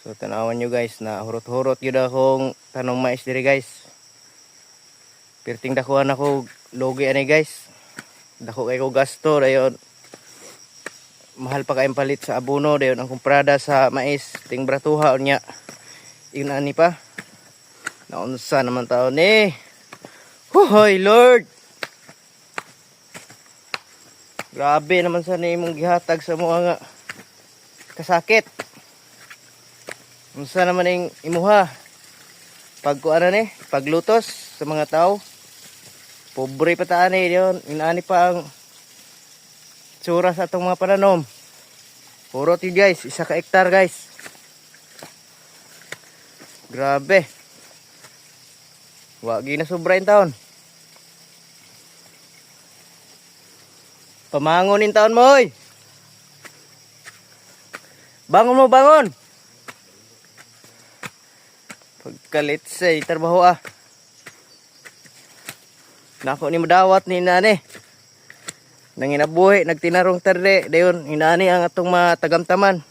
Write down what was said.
So tanawan nyo guys na hurot-hurot yun akong tanong mais diri guys. Pirting dakuan ako logi ani guys. Dako kay ko gasto dayon. Mahal pa kayong palit sa abono dayon ang kumprada sa mais ting bratuha unya. Yun ani pa. Naunsa naman taon ni. Hoy Lord. Grabe naman sa imong gihatag sa mga nga kasakit. Unsa naman ning imuha? Pag kuana ni, paglutos sa mga tao. Pobre pa taan ni yon. Inaani pa ang tsura sa atong mga pananom. Puro ti guys, isa ka hektar guys. Grabe. Wagi na sobra yung taon. Pamangonin taon mo, oy. Bangon mo, bangon. Pagkalit sa trabaho ah. Nako ni madawat ni nani. Nanginabuhi, nagtinarong tarde. Dayon, inani ang atong mga tagamtaman.